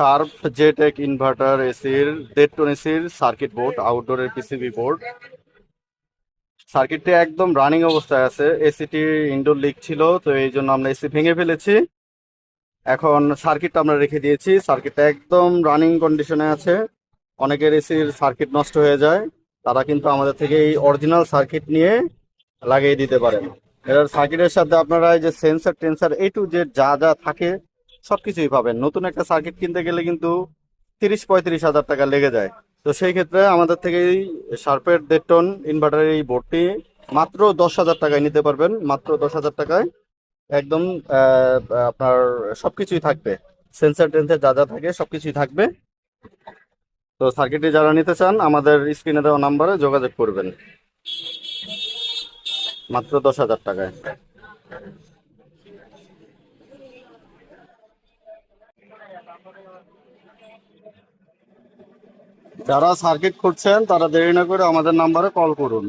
Sharp J Tech inverter এসির, দেড় ton এসির সার্কিট বোর্ড আউটডোরের পিসিবি বোর্ড সার্কিটটি একদম রানিং অবস্থায় আছে। এসিটি ইনডোর লিক ছিল, তো এই জন্য আমরা এসি ভেঙে ফেলেছি। এখন সার্কিটটা আমরা রেখে দিয়েছি। সার্কিটটা একদম রানিং কন্ডিশনে আছে। অনেকের এসির সার্কিট নষ্ট হয়ে যায়। তারা কিন্তু আমাদের থেকে এই অরিজিনাল সার্কিট নিয়ে লাগিয়ে দিতে পারেন। এর সার্কিটের সাথে আপনারা এই যে সেন্সার টেন্সার এ টু যা যা থাকে সবকিছুই পাবেন। নতুন একটা সার্কিট কিনতে গেলে কিন্তু তিরিশ পঁয়ত্রিশ হাজার টাকা লেগে যায়। তো সেই ক্ষেত্রে আমাদের থেকে এই শার্পের দেড় টন ইনভার্টারের এই বোর্ডটি মাত্র দশ হাজার টাকায় নিতে পারবেন। মাত্র দশ হাজার টাকায় একদম আপনার সবকিছুই থাকবে। সেন্সার টেন্সার যা যা থাকে সবকিছুই থাকবে। তো সার্কিটটি যারা নিতে চান, আমাদের স্ক্রিনে দেওয়া নাম্বারে যোগাযোগ করবেন। মাত্র দশ হাজার টাকায়। যারা সার্কিট খুঁজছেন তারা দেরি না করে আমাদের নাম্বারে কল করুন।